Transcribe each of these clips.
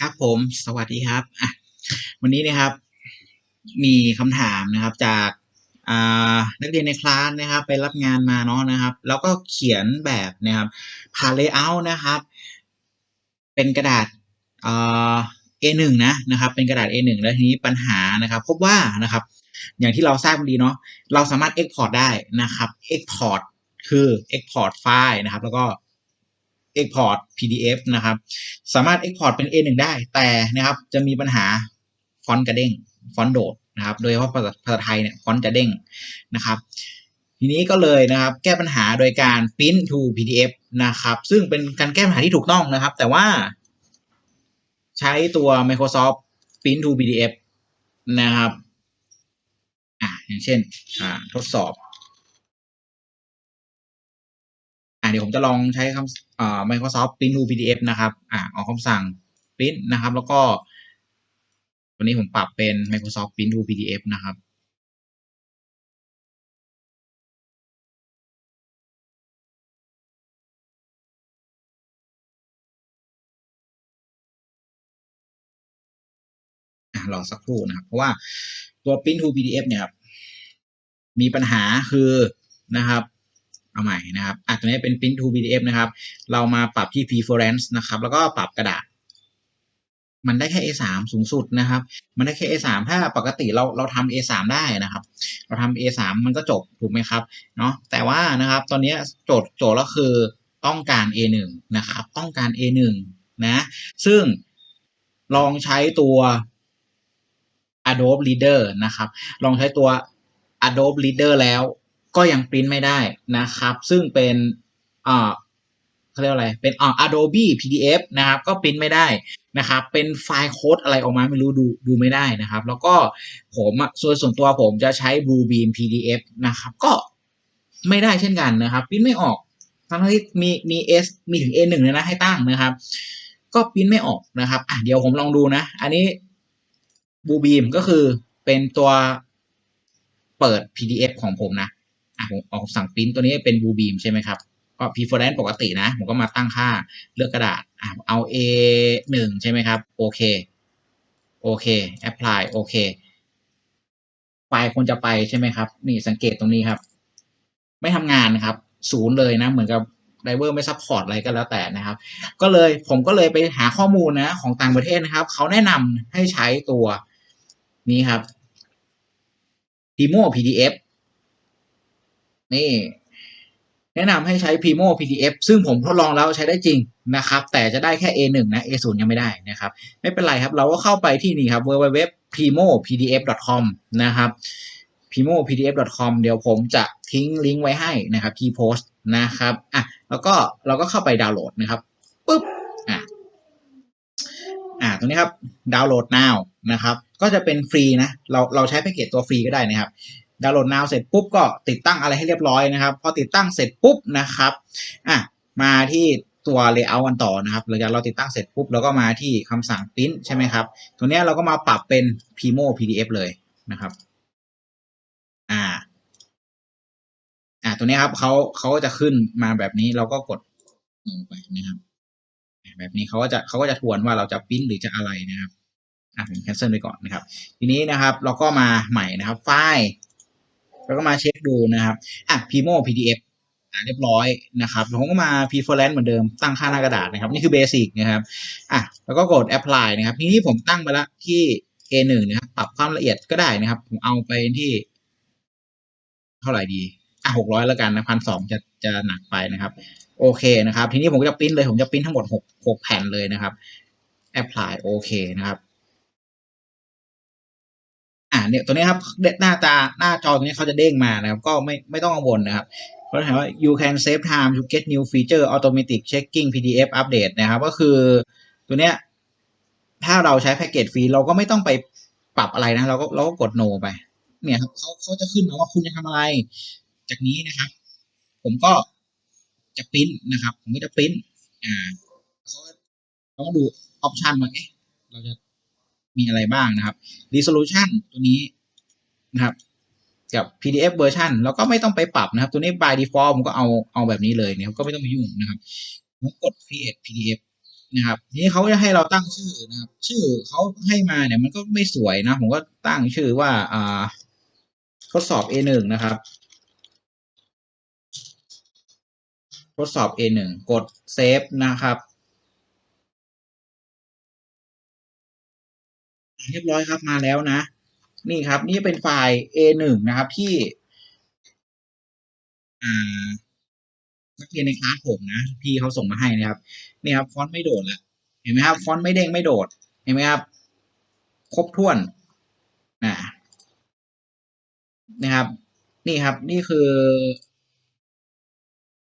ครับผมสวัสดีครับอะวันนี้นะครับ มีคำถามนะครับ จากนักเรียนในคลาสนะครับ ไปรับงานมาเนาะนะครับ แล้วก็เขียนแบบนะครับผ่าน layout นะครับ เป็นกระดาษเอ่า A1 นะนะครับ เป็นกระดาษ A1 แล้วทีนี้ปัญหานะครับ พบว่านะครับ อย่างที่เราทราบกันดีเนาะเราสามารถ export ได้นะครับ export คือ export ไฟล์นะครับ แล้วก็ export PDF นะครับ สามารถ export เป็น A1 ได้ แต่นะครับจะมีปัญหาฟอนต์กระเด้ง ฟอนต์โดดนะครับ โดยเฉพาะภาษาภาษาไทยเนี่ยฟอนต์จะเด้งนะครับ ทีนี้ก็เลยนะครับแก้ปัญหาโดยการ print to PDF นะครับ ซึ่งเป็นการแก้ปัญหาที่ถูกต้องนะครับ แต่ว่า ใช้ตัว Microsoft print to PDF นะครับ อ่าอย่างเช่น อ่า ทดสอบ เดี๋ยวผมจะลองใช้คำอ่า Microsoft Print to PDF นะครับอ่าออกคำสั่ง print นะครับ แล้วก็ วันนี้ผมปรับเป็น Microsoft Print to PDF นะครับรอสักครู่นะครับ เพราะว่าตัว Print to PDF เนี่ยครับมีปัญหาคือนะครับ เอาใหม่นะครับอะตัวนี้เป็น Print to PDF นะครับ เรามาปรับที่ Preference นะครับ แล้วก็ปรับกระดาษ มันได้แค่ A3 สูงสุดนะครับ มันได้แค่ A3 ถ้าปกติเราเราทำ A3 ได้นะครับ เราทำ A3 มันก็จบถูกไหมครับเนาะแต่ว่านะครับตอนนี้โจทย์โจทย์ก็คือต้องการ A1 นะครับ ต้องการ A1 นะซึ่งลองใช้ตัว Adobe Reader นะครับ ลองใช้ตัว Adobe Reader แล้ว ก็ยังปริ้นไม่ได้นะครับ ซึ่งเป็นอ่าเขาเรียกอะไร เป็นอ่า Adobe PDF นะครับ ก็ปริ้นไม่ได้นะครับ เป็นไฟล์โค้ดอะไรออกมาไม่รู้ดูดูไม่ได้นะครับ แล้วก็ผมส่วนส่วนตัวผมจะใช้ Bluebeam PDF นะครับ ก็ไม่ได้เช่นกันนะครับปริ้นไม่ออกทั้งที่มีมี S มีถึง A1 เลยนะให้ตั้งนะครับ ก็ปริ้นไม่ออกนะครับอะเดี๋ยวผมลองดูนะ อันนี้ Bluebeam ก็คือเป็นตัวเปิด PDF ของผมนะ ผมออกสั่งปริ้นตัวนี้เป็น Bluebeam ใช่ไหมครับ ก็ preference ปกตินะ ผมก็มาตั้งค่าเลือกกระดาษอะเอา A1 ใช่ไหมครับ โอเค โอเค apply โอเค ไฟล์ควรจะไปใช่ไหมครับ นี่สังเกตตรงนี้ครับ ไม่ทำงานครับ ศูนย์เลยนะ เหมือนกับไดเวอร์ไม่ซัพพอร์ตอะไรก็แล้วแต่นะครับ ก็เลยผมก็เลยไปหาข้อมูลนะของต่างประเทศนะครับ เขาแนะนำให้ใช้ตัวนี้ครับ Primo PDF นี่ แนะนำให้ใช้ Primo PDF ซึ่งผมทดลองแล้วใช้ได้จริงนะครับ แต่จะได้แค่ A1 นะ A0 ยังไม่ได้นะครับ ไม่เป็นไรครับ เราก็เข้าไปที่นี่ครับ www.primopdf.com นะครับ primopdf.com เดี๋ยวผมจะทิ้งลิงก์ไว้ให้นะครับที่โพสต์นะครับอะแล้วก็เราก็เข้าไปดาวน์โหลดนะครับปุ๊บอะอ่าตรงนี้ครับดาวน์โหลด now นะครับ ก็จะเป็นฟรีนะ เราเราใช้แพ็กเกจตัวฟรีก็ได้นะครับ ดาวน์โหลด now เสร็จปุ๊บก็ติดตั้งอะไรให้เรียบร้อยนะครับ พอติดตั้งเสร็จปุ๊บนะครับอะมาที่ตัว layout กันต่อนะครับหลังจากเราติดตั้งเสร็จปุ๊บเราก็มาที่คำสั่ง print ใช่ไหมครับ ตัวนี้เราก็มาปรับเป็น Primo PDF เลยนะครับอ่าอ่าตัวนี้ครับเขาเขาก็จะขึ้นมาแบบนี้เราก็กดลงไปนะครับ แบบนี้เขาก็จะเขาก็จะทวนว่าเราจะปริ้นหรือจะอะไรนะครับอะผม cancel ไปก่อนนะครับ ทีนี้นะครับ เราก็มาใหม่นะครับ ไฟล์ แล้วก็มาเช็คดูนะครับอะ Primo PDF เรียบร้อยนะครับผมก็มา preference เหมือนเดิมตั้งค่าหน้ากระดาษนะครับ นี่คือ basic นะครับอะแล้วก็กด apply นะครับ ทีนี้ผมตั้งไปแล้วที่ A1 นะครับปรับความละเอียดก็ได้นะครับ ผมเอาไปที่ เท่าไหร่ดีอะหกร้อยแล้วกันนะพันสองจะจะหนักไปนะครับ โอเคนะครับ ทีนี้ผมก็จะปริ้นเลยผมจะปริ้นทั้งหมดหกหกแผ่นเลยนะครับ apply โอเคนะครับ เนี่ยตัวนี้ครับหน้าตาหน้าจอตรงนี้เขาจะเด้งมานะครับ ก็ไม่ไม่ต้องกังวลนะครับเพราะถามว่า you can save time to get new feature automatic checking PDF update นะครับก็คือตัวเนี้ยถ้าเราใช้แพ็กเกจฟรีเราก็ไม่ต้องไปปรับอะไรนะ เราก็เราก็กด no ไป เนี่ยครับเขาเขาจะขึ้นมาว่าคุณจะทำอะไร จากนี้นะครับ ผมก็จะปริ้นนะครับ ผมก็จะปริ้นอ่าเขาเขาก็ดูออปชันมาเอ๊ะเราจะ มีอะไรบ้างนะครับ resolution ตัวนี้นะครับ กับ PDF version แล้วก็ไม่ต้องไปปรับนะครับ ตัวนี้ by default ผมก็เอาเอาแบบนี้เลยนะครับก็ไม่ต้องไปยุ่งนะครับผมกด create PDF นะครับนี้เขาจะให้เราตั้งชื่อนะครับ ชื่อเขาให้มาเนี่ยมันก็ไม่สวยนะ ผมก็ตั้งชื่อว่าอ่าทดสอบ A1 นะครับ ทดสอบ A1 กดเซฟนะครับ เรียบร้อยครับมาแล้วนะ นี่ครับนี่เป็นไฟล์ A1 นะครับที่นักเรียนในคลาสผมนะ พี่เขาส่งมาให้นะครับนี่ครับฟอนต์ไม่โดดละเห็นไหมครับฟอนต์ไม่เด้งไม่โดด เห็นไหมครับ ครบถ้วนอ่านะครับ นี่ครับ นี่คือ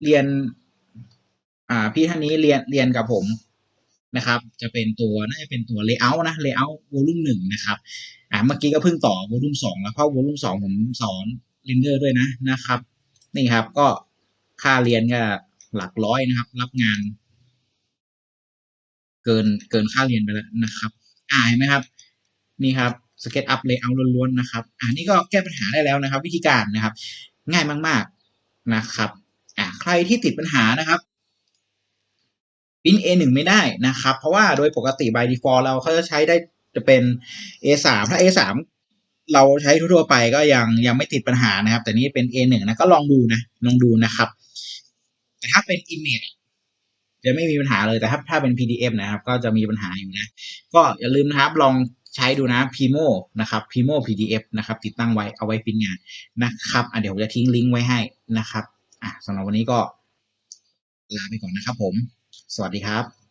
เรียน อ่า พี่ท่านนี้เรียนเรียนกับผม นะครับ จะเป็นตัวน่าจะเป็นตัว layout นะ layout volume หนึ่งนะครับ อ่าเมื่อกี้ก็เพิ่งต่อ volume สองแล้วเพราะ volume สองผมสอน render ด้วยนะนะครับ นี่ครับก็ค่าเรียนก็หลักร้อยนะครับ รับงาน เกินเกินค่าเรียนไปแล้วนะครับ อ่าเห็นไหมครับ นี่ครับ SketchUp layout ล้วนๆนะครับ อ่านี่ก็แก้ปัญหาได้แล้วนะครับ วิธีการนะครับ ง่ายมาก ๆนะครับ อ่าใครที่ติดปัญหานะครับ Print A1 ไม่ได้นะครับ เพราะว่าโดยปกติ by default เราเขาจะใช้ได้จะเป็น A3 ถ้า A3 เราใช้ทั่วไปก็ยังยังไม่ติดปัญหานะครับ แต่นี่เป็น A1 นะก็ลองดูนะลองดูนะครับ แต่ถ้าเป็น image จะไม่มีปัญหาเลยแต่ถ้าถ้าเป็น PDF นะครับ ก็จะมีปัญหาอยู่นะ ก็อย่าลืมนะครับลองใช้ดูนะ Pimo นะครับ Pimo PDF นะครับ ติดตั้งไว้เอาไว้พิมพ์งานนะครับอะเดี๋ยวผมจะทิ้งลิงก์ไว้ให้นะครับอะสำหรับวันนี้ก็ลาไปก่อนนะครับผม สวัสดีครับ